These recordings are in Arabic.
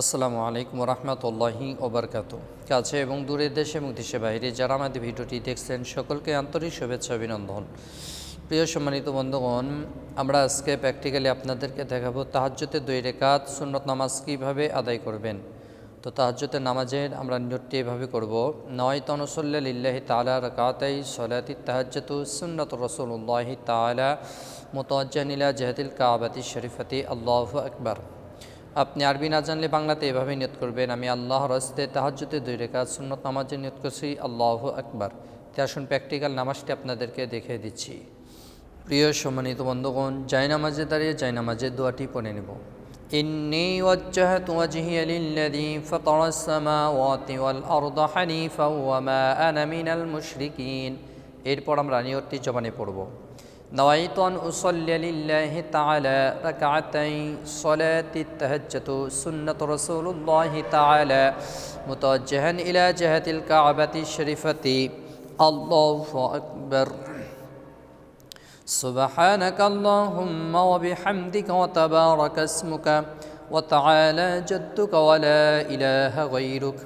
আসসালামু আলাইকুম রহমতুল্লাহি ওবরকাত। কাছে এবং দূরের দেশে এবং দেশে বাইরে যারা আমাদের ভিডিওটি দেখছেন, সকলকে আন্তরিক শুভেচ্ছা অভিনন্দন। প্রিয় সম্মানিত বন্ধুগণ, আমরা আজকে প্র্যাকটিক্যালি আপনাদেরকে দেখাবো তাহাজ্যতে দুই রেখাত সুন্নত নামাজ কীভাবে আদায় করবেন। তো তাহাজ্যতের নামাজের আমরা নিয়তটি এভাবে করব। নয় তনসল্লাহ তালা রকাতাই সলাতি তাহাজ্যতু সুন্নত রসুল্লাহি তালা মোতজ্জানিলা জেহাদিল কাবাতি শরীফতি। আল্লাহ আকবর। আপনি আরবি না জানলে বাংলাতে এভাবে নিয়ত করবেন আমি আল্লাহ রস্তে তাহাজ্যতে দুই রেখা সুন্নত নামাজে নিয়ত করছি আল্লাহ আকবার তে আসুন প্র্যাকটিক্যাল নামাজটি আপনাদেরকে দেখে দিচ্ছি প্রিয় সম্মানিত বন্ধুগণ জায় নামাজে দাঁড়িয়ে জায় নামাজের দোয়াটি পড়ে নেব إني وجهت وجهي للذي فطر السماوات والأرض حنيفا وما أنا من المشركين এরপর আমরা নিয়তটি জবানে পড়ব نويت أن أصلي لله تعالى ركعتي صلاة التهجد سنة رسول الله تعالى متوجها إلى جهة الكعبة الشريفة. الله أكبر. سبحانك اللهم وبحمدك وتبارك اسمك وتعالى جدك ولا إله غيرك.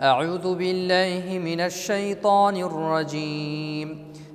أعوذ بالله من الشيطان الرجيم.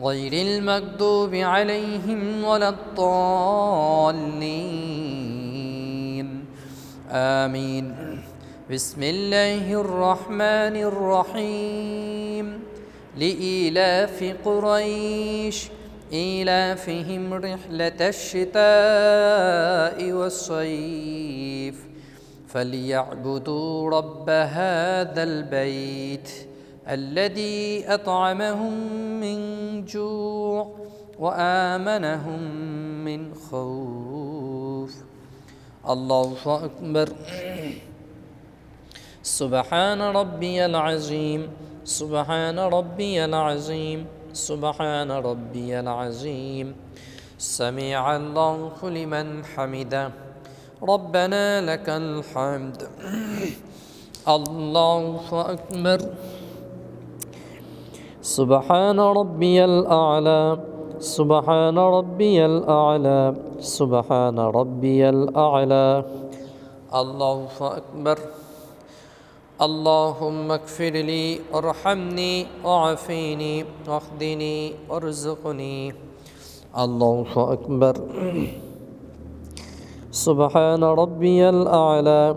غير المكذوب عليهم ولا الضالين. آمين. بسم الله الرحمن الرحيم. لإيلاف قريش إيلافهم رحلة الشتاء والصيف فليعبدوا رب هذا البيت. الذي أطعمهم من جوع وآمنهم من خوف. الله أكبر. سبحان ربي العظيم. سبحان ربي العظيم. سبحان ربي العظيم. سمع الله لمن حمده. ربنا لك الحمد. الله أكبر. سبحان ربي الأعلى سبحان ربي الأعلى سبحان ربي الأعلى. الله أكبر. اللهم اغفر لي وارحمني وعافيني واهدني وارزقني. الله أكبر. سبحان ربي الأعلى.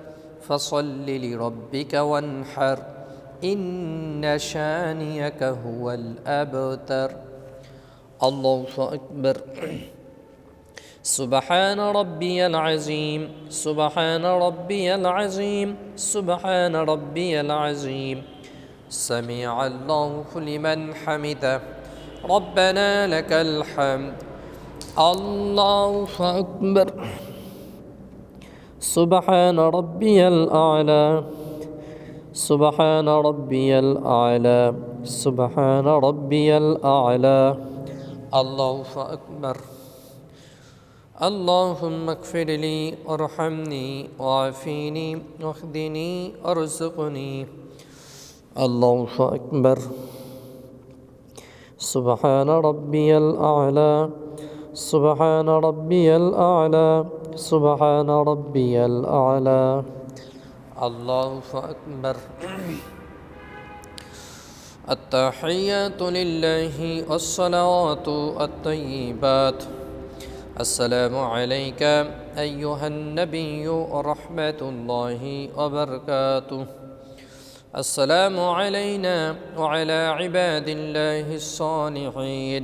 فصل لربك وانحر إن شانيك هو الأبتر. الله أكبر. سبحان ربي العظيم. سبحان ربي العظيم. سبحان ربي العظيم. سمع الله لمن حمده. ربنا لك الحمد. الله أكبر. سبحان ربي الأعلى. سبحان ربي الأعلى. سبحان ربي الأعلى. الله أكبر. اللهم اغفر لي وارحمني وعافيني واهدني وارزقني الله أكبر. سبحان ربي الأعلى. سبحان ربي الأعلى سبحان ربي الأعلى. الله أكبر. التحيات لله والصلوات الطيبات. السلام عليك أيها النبي ورحمة الله وبركاته. السلام علينا وعلى عباد الله الصالحين.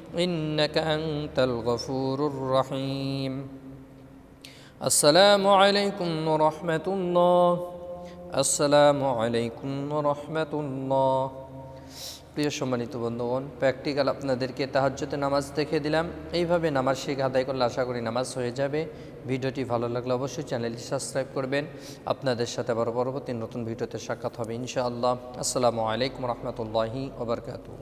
إنك أنت الغفور الرحيم السلام عليكم ورحمة الله আসসালামু আলাইকুম রহমতুল্লাহ প্রিয় সম্মানিত বন্ধুগণ প্র্যাকটিক্যাল আপনাদেরকে তাহাজ্যতে নামাজ দেখে দিলাম এইভাবে নামাজ শেখা আদায় করলে আশা করি নামাজ হয়ে যাবে ভিডিওটি ভালো লাগলে অবশ্যই চ্যানেলটি সাবস্ক্রাইব করবেন আপনাদের সাথে আবার পরবর্তী নতুন ভিডিওতে সাক্ষাৎ হবে ইনশাআল্লাহ আসসালামু আলাইকুম রহমতুল্লাহি ওবরকাতু